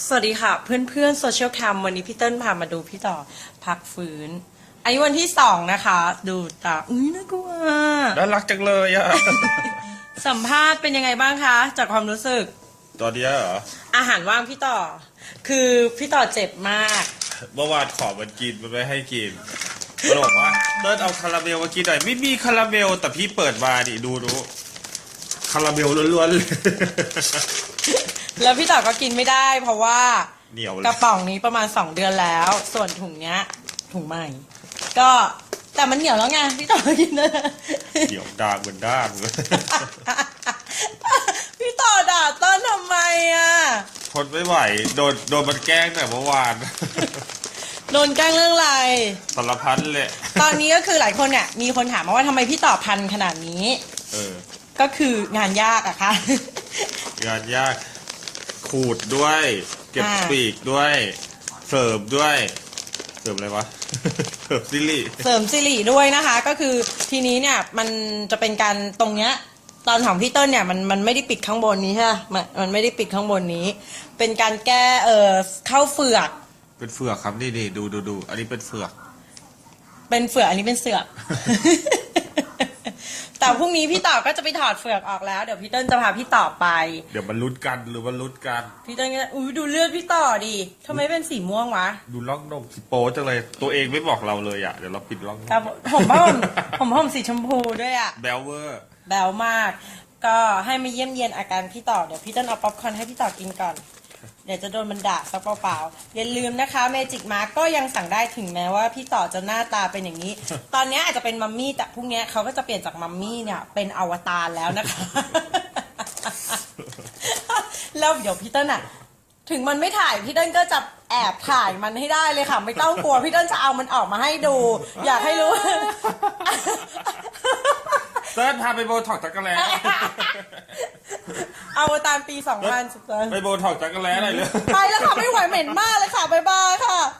สวัสดีค่ะเพื่อนเพื่อนโซเชียลแคมวันนี้พี่เติ้ลพามาดูพี่ต่อพักฟื้นอันนี้วันที่สองนะคะ ดูตาอุ้ยน่ากลัวน่ารักจังเลยอะสัมภาษณ์เป็นยังไงบ้างคะ จากความรู้สึก ตอนเนี้ยเหรอ อาหารว่างพี่ต่อ คือพี่ต่อเจ็บมาก เมื่อวานขอมันกินมันไม่ให้กินมันบอกว่าเติ้ลเอาคาราเมลมากินหน่อยไม่มีคาราเมลแต่พี่เปิดมาดิดูดูคาราเมลล้วนๆเลย แล้วพี่ต่อก็กินไม่ได้ เพราะว่าเหนียวเลกยระป๋องนี้ประมาณสองเดือนแล้ว ส่วนถุงเนี้ย ถุงใหม่ ก็แต่มันเหนียวแล้วไงพี่ต่อกินได้เหนียวด่างเหมือนด่างเลยพี่ต่อด่าต้นทำไมอะทนไม่ไหวโดนโดนมันแกล้งแต่เมื่อวานโดนแกล้งเรื่องอะไรสารพัดเลยตอนนี้ก็คือหลายคนเนี่ยมีคนถามมาว่าทำไมพี่ต่อพันขนาดนี้ เออ ก็คืองานยากอะค่ะงานยาก ขูดด้วย เก็บอ่า ปีกด้วย เสริมด้วย เสริมอะไรวะ เสริมซิลี่ เสริมสิริด้วยนะคะ ก็คือทีนี้เนี่ยมันจะเป็นการตรงเนี้ยตอนของพี่เติ้ลเนี่ยมันมันไม่ได้ปิดข้างบนนี้ใช่ไหมมันมันไม่ได้ปิดข้างบนนี้ เป็นการแก้เออเข้าเฟือก เป็นเฟือกครับนี่นี่ดูดูดูอันนี้เป็นเฟือก เป็นเฟือกอันนี้เป็นเสือก แต่พรุ่งนี้พี่ต่อก็จะไปถอดเฟือกออกแล้ว เดี๋ยวพี่เติ้ลจะพาพี่ต่อไป เดี๋ยวมันลุ้นกันหรือมันลุ้นกัน พี่เติ้ลก็จะอุ้ยดูเลือดพี่ต่อดิทำไมเป็นสีม่วงวะดูล่องนมสิโป้จังเลย ตัวเองไม่บอกเราเลยอะ เดี๋ยวเราปิดล่องนมครับผมว่าผม ผมผมสีชมพูด้วยอะแบลเวอร์ แบวมาก ก็ให้มาเยี่ยมเยียนอาการพี่ต่อ เดี๋ยวพี่เต้นเอาป๊อปคอร์นให้พี่ต่อกินก่อน เดี๋ยวจะโดนมันด่าสักเปล่าๆ อย่าลืมนะคะเมจิกมาร์ก็ยังสั่งได้ถึงแม้ว่าพี่ต่อจะหน้าตาเป็นอย่างนี้ ตอนนี้อาจจะเป็นมัมมี่แต่พรุ่งนี้เขาก็จะเปลี่ยนจากมัมมี่เนี่ยเป็นอวตารแล้วนะคะ แล้วเดี๋ยวพี่เต้นอะถึงมันไม่ถ่ายพี่เต้นก็จะแอบถ่ายมันให้ได้เลยค่ะ ไม่ต้องกลัวพี่เต้นจะเอามันออกมาให้ดู อยากให้รู้ เติ้ลพาไปโบท็อกจักรแล้อวตารปี2010ไปโบท็อกจักรแล้หน่อยเลย ไปแล้วค่ะ ไม่ไหวเหม็นมากเลยค่ะ บ๊ายบายค่ะ